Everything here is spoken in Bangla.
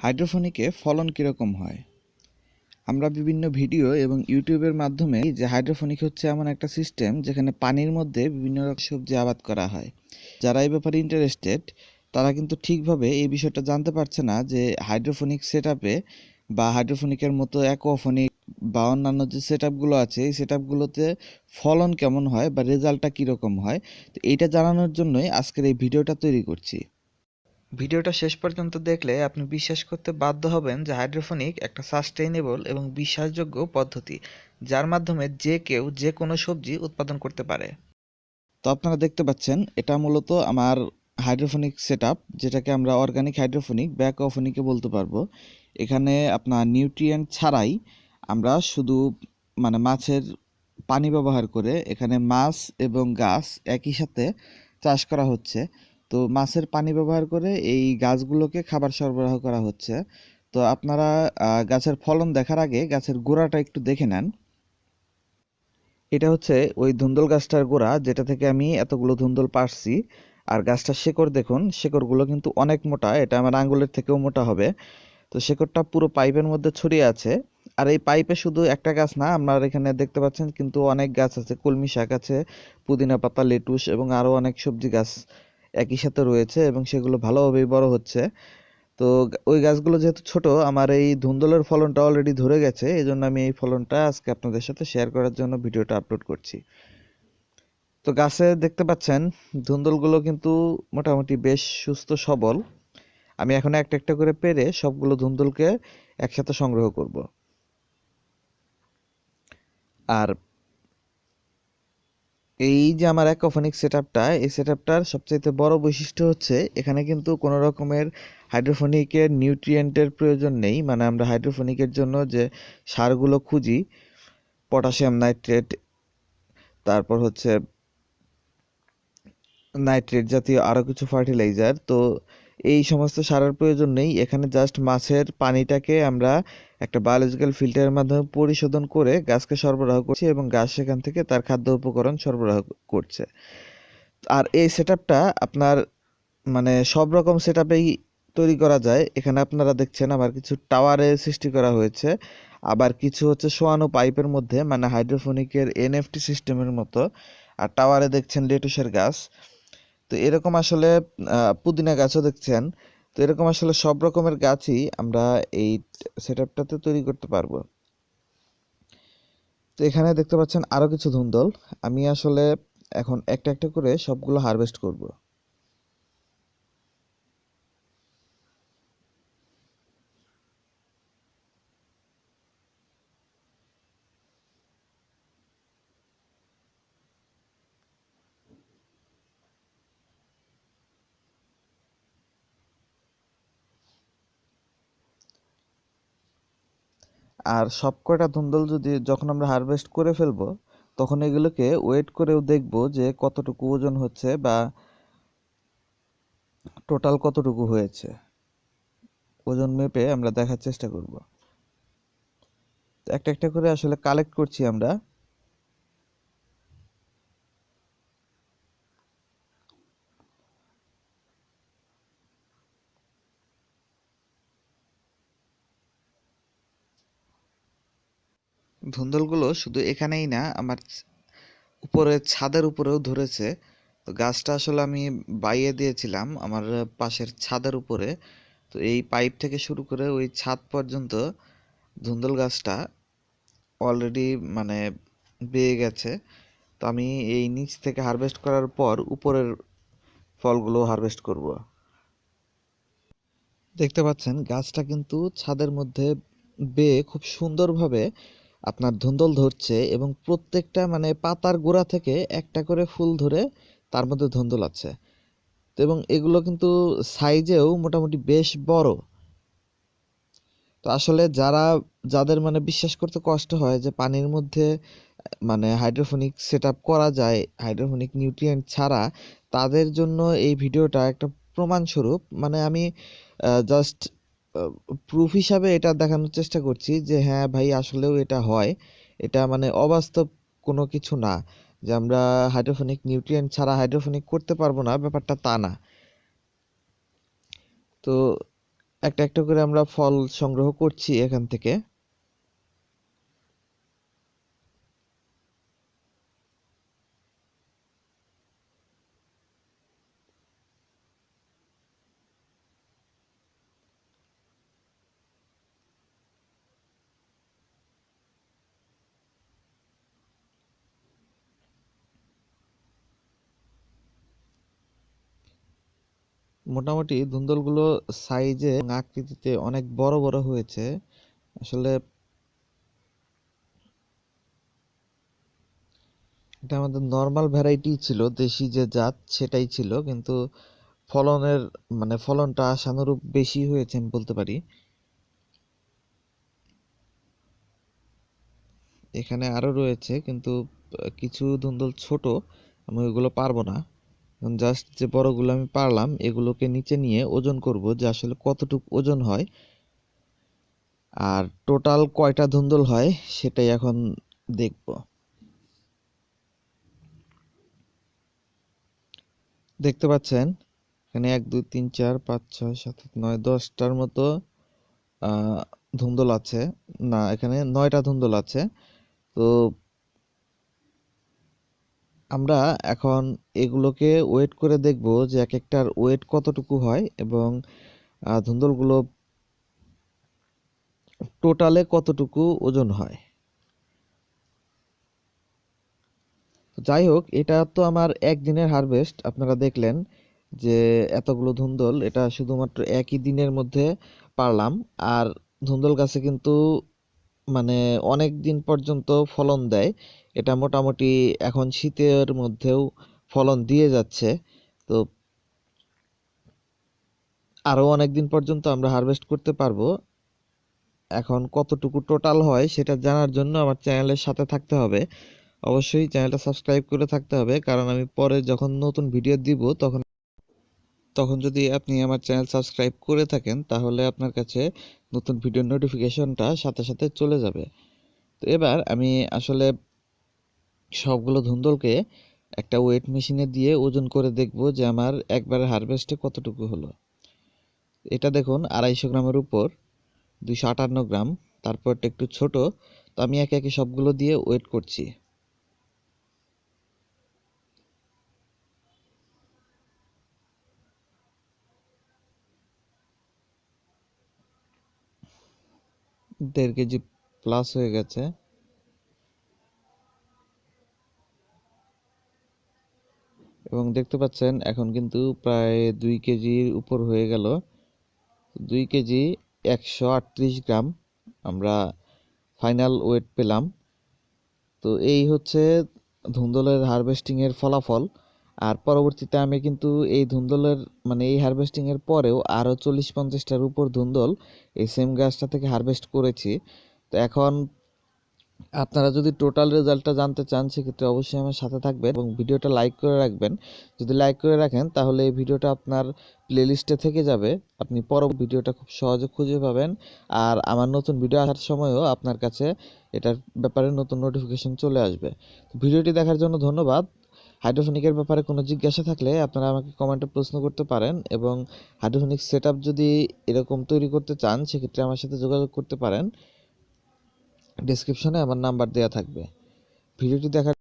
হাইড্রোফোনিকে ফলন কীরকম হয়? আমরা বিভিন্ন ভিডিও এবং ইউটিউবের মাধ্যমে যে হাইড্রোফোনিক হচ্ছে এমন একটা সিস্টেম যেখানে পানির মধ্যে বিভিন্ন রকম সবজি আবাদ করা হয়। যারা এই ব্যাপারে ইন্টারেস্টেড তারা কিন্তু ঠিকভাবে এই বিষয়টা জানতে পারছে না যে হাইড্রোফোনিক সেট বা হাইড্রোফোনিকের মতো অ্যাকোফোনিক বা অন্যান্য যে সেট আপগুলো আছে, এই সেট আপগুলোতে ফলন কেমন হয় বা রেজাল্টটা কীরকম হয়, তো এইটা জানানোর জন্যই আজকের এই ভিডিওটা তৈরি করছি। ভিডিওটা শেষ পর্যন্ত দেখলে আপনি বিশ্বাস করতে বাধ্য হবেন যে হাইড্রোফোনিক একটা সাস্টেইনেবল এবং বিশ্বাসযোগ্য পদ্ধতি, যার মাধ্যমে যে কেউ যে কোনো সবজি উৎপাদন করতে পারে। তো আপনারা দেখতে পাচ্ছেন, এটা মূলত আমার হাইড্রোফোনিক সেট যেটাকে আমরা অর্গানিক হাইড্রোফোনিক ব্যাকোফোনিকে বলতে পারব। এখানে আপনার নিউট্রিয়েন্ট ছাড়াই আমরা শুধু মানে মাছের পানি ব্যবহার করে এখানে মাছ এবং গাছ একই সাথে চাষ করা হচ্ছে। তো মাছের পানি ব্যবহার করে এই গাছগুলোকে খাবার সরবরাহ করা হচ্ছে। তো আপনারা গাছের ফলন দেখার আগে গাছের গোড়াটা একটু দেখে নেন। এটা হচ্ছে ওই ধুন্দল গাছটার গোড়া, যেটা থেকে আমি এতগুলো ধুন্দল পারছি আর গাছটার শেকড় দেখুন, শেকড়গুলো কিন্তু অনেক মোটা, এটা আমার আঙ্গুলের থেকেও মোটা হবে। তো শেকড়টা পুরো পাইপের মধ্যে ছড়িয়ে আছে। আর এই পাইপে শুধু একটা গাছ না, আপনার এখানে দেখতে পাচ্ছেন কিন্তু অনেক গাছ আছে, কলমি শাক আছে, পুদিনা পাতা, লেটুস এবং আরও অনেক সবজি গাছ। একই সাথে রয়েছে এবং সেগুলো ভালোভাবেই বড় হচ্ছে। তো ওই গাছগুলো যেহেতু ছোট, আমার এই ধুন্দলের ফলনটা অলরেডি ধরে গেছে এই জন্য আমি এই ফলনটা আজকে আপনাদের সাথে শেয়ার করার জন্য ভিডিওটা আপলোড করছি। তো গাছে দেখতে পাচ্ছেন, ধুন্দলগুলো কিন্তু মোটামুটি বেশ সুস্থ সবল। আমি এখন একটা একটা করে পেরে সবগুলো ধুন্দলকে একসাথে সংগ্রহ করব। আর এই যে আমার অ্যাকোফোনিক সেটআপটা এই সেটআপটার সবচেয়ে বড় বৈশিষ্ট্য হচ্ছে এখানে কিন্তু কোনো রকমের হাইড্রোফোনিকের নিউট্রিয়েন্টের প্রয়োজন নেই। মানে আমরা হাইড্রোফোনিকের জন্য যে সারগুলো খুঁজি পটাশিয়াম নাইট্রেট তারপর হচ্ছে নাইট্রেট জাতীয় আরও কিছু ফার্টিলাইজার তো এই সমস্ত সারের প্রয়োজন নেই। এখানে জাস্ট মাছের পানিটাকে আমরা একটা বায়োলজিক্যাল ফিল্টারের মাধ্যমে পরিশোধন করে গাছকে সরবরাহ করছি এবং গাছ সেখান থেকে তার খাদ্য উপকরণ সরবরাহ করছে। আর এই সেট আপনার মানে সব রকম সেট তৈরি করা যায়। এখানে আপনারা দেখছেন আবার কিছু টাওয়ারে সৃষ্টি করা হয়েছে। আবার কিছু হচ্ছে সোয়ানো পাইপের মধ্যে মানে হাইড্রোফোনিকের এনএফটি সিস্টেমের মতো। আর টাওয়ারে দেখছেন লেটুসের গাছ। তো এরকম আসলে পুদিনা গাছও দেখছেন। তো এরকম আসলে সব রকমের গাছই আমরা এই সেট আপটাতে তৈরি করতে পারব। তো এখানে দেখতে পাচ্ছেন আরও কিছু ধুন্দল। আমি আসলে এখন একটা একটা করে সবগুলো হারভেস্ট করব। আর সব কয়টা ধুন্দল যদি যখন আমরা হারভেস্ট করে ফেলব, তখন এগুলোকে ওয়েট করেও দেখব যে কতটুকু ওজন হচ্ছে বা টোটাল কতটুকু হয়েছে। ওজন মেপে আমরা দেখার চেষ্টা করব। একটা একটা করে আসলে কালেক্ট করছি আমরা। ধুন্দলগুলো শুধু এখানেই না, আমার উপরে, ছাদের উপরেও ধরেছে। তো গাছটা আসলে আমি বাইয়ে দিয়েছিলাম আমার পাশের ছাদের উপরে। তো এই পাইপ থেকে শুরু করে ওই ছাদ পর্যন্ত ধুন্দল গাছটা অলরেডি মানে বেয়ে গেছে। তো আমি এই নিচ থেকে হারভেস্ট করার পর উপরের ফলগুলো হারভেস্ট করব। দেখতে পাচ্ছেন, গাছটা কিন্তু ছাদের মধ্যে বেয়ে খুব সুন্দরভাবে আপনার ধুন্দল ধরছে এবং প্রত্যেকটা মানে পাতার গোড়া থেকে একটা করে ফুল ধরে তার মধ্যে ধুন্দল আছে। তো এবং এগুলো কিন্তু সাইজেও মোটামুটি বেশ বড়। তো আসলে যারা, যাদের মানে বিশ্বাস করতে কষ্ট হয় যে পানির মধ্যে মানে হাইড্রোফোনিক সেট করা যায় হাইড্রোফোনিক নিউট্রিয়েন্ট ছাড়া, তাদের জন্য এই ভিডিওটা একটা প্রমাণস্বরূপ। মানে আমি জাস্ট প্রুফ হিসাবে এটা দেখানোর চেষ্টা করছি যে হ্যাঁ ভাই, আসলেও এটা হয়। এটা মানে অবাস্তব কোনো কিছু না যে আমরা হাইড্রোফোনিক নিউট্রিয়েন্ট ছাড়া হাইড্রোফোনিক করতে পারব না, ব্যাপারটা তা না। তো একটা একটা করে আমরা ফল সংগ্রহ করছি এখান থেকে। মোটামুটি ধুন্দলগুলো সাইজে আকৃতিতে অনেক বড় বড় হয়েছে। আসলে এটা আমাদের নর্মাল ভ্যারাইটি ছিল, দেশি যে জাত সেটাই ছিল, কিন্তু ফলনের মানে ফলনটা আশানুরূপ বেশি হয়েছে আমি বলতে পারি। এখানে আরও রয়েছে, কিন্তু কিছু ধুন্দল ছোট, আমি ওইগুলো পারব না। জাস্ট যে বড়গুলো আমি পারলাম, এগুলোকে নিচে নিয়ে ওজন করব যে আসলে কতটুকু ওজন হয়। আর টোটাল কয়টা ধুন্দল হয় সেটাই এখন দেখব। দেখতে পাচ্ছেন, এখানে এক, দুই, তিন, চার, পাঁচ, ছয়, সাত, আট, নয়, দশটার মতো ধুন্দল আছে। না, এখানে নয়টা ধুন্দল আছে। তো আমরা এখন এগুলোকে ওয়েট করে দেখব যে এক একটার ওয়েট কতটুকু হয় এবং ধুন্দলগুলো টোটালে কতটুকু ওজন হয়। যাই হোক, এটা তো আমার একদিনের হারভেস্ট আপনারা দেখলেন যে এতগুলো ধুন্দল, এটা শুধুমাত্র একই দিনের মধ্যে পারলাম। আর ধুন্দল গাছে কিন্তু মানে অনেক দিন পর্যন্ত ফলন দেয়। এটা মোটামুটি এখন শীতের মধ্যেও ফলন দিয়ে যাচ্ছে। তো আরও অনেক দিন পর্যন্ত আমরা হারভেস্ট করতে পারব। এখন কতটুকু টোটাল হয় সেটা জানার জন্য আমার চ্যানেলের সাথে থাকতে হবে। অবশ্যই চ্যানেলটা সাবস্ক্রাইব করে থাকতে হবে, কারণ আমি পরে যখন নতুন ভিডিও দিব তখন তখন যদি আপনি আমার চ্যানেল সাবস্ক্রাইব করে থাকেন তাহলে আপনার কাছে নতুন ভিডিও নোটিফিকেশনটা সাথে সাথে চলে যাবে। তো এবার আমি আসলে সবগুলো ধুন্দলকে একটা ওয়েট মেশিনে দিয়ে ওজন করে দেখব যে আমার একবারে হারভেস্টে কতটুকু হলো। এটা দেখুন আড়াইশো গ্রামের উপর, দুইশো আটান্ন গ্রাম, তারপরটা একটু ছোট, তো আমি একে একে সবগুলো দিয়ে ওয়েট করছি। দেড় কেজি প্লাস হয়ে গেছে। এবং দেখতে পাচ্ছেন এখন কিন্তু প্রায় দুই কেজির উপর হয়ে গেল। দুই কেজি একশো আটত্রিশ গ্রাম আমরা ফাইনাল ওয়েট পেলাম। তো এই হচ্ছে ধুন্দলের হারভেস্টিংয়ের ফলাফল। আর পরবর্তীতে আমি কিন্তু এই ধুন্দলের মানে এই হারভেস্টিংয়ের পরেও আরও চল্লিশ পঞ্চাশটার উপর ধুন্দল এই সেম গাছটা থেকে হারভেস্ট করেছি। তো এখন আপনারা যদি টোটাল রেজাল্টটা জানতে চান, সেক্ষেত্রে অবশ্যই আমার সাথে থাকবেন এবং ভিডিওটা লাইক করে রাখবেন। যদি লাইক করে রাখেন, তাহলে এই ভিডিওটা আপনার প্লেলিস্টে থেকে যাবে। আপনি পরবর্তী ভিডিওটা খুব সহজে খুঁজে পাবেন। আর আমার নতুন ভিডিও আসার সময়ও আপনার কাছে এটার ব্যাপারে নতুন নোটিফিকেশন চলে আসবে। ভিডিওটি দেখার জন্য ধন্যবাদ। হাইড্রোফোনিকের ব্যাপারে কোনো জিজ্ঞাসা থাকলে আপনারা আমাকে কমেন্টে প্রশ্ন করতে পারেন এবং হাইড্রোফোনিক সেট যদি এরকম তৈরি করতে চান, সেক্ষেত্রে আমার সাথে যোগাযোগ করতে পারেন। ডেসক্রিপশনে আমার নাম্বার দেওয়া থাকবে। ভিডিওটি দেখার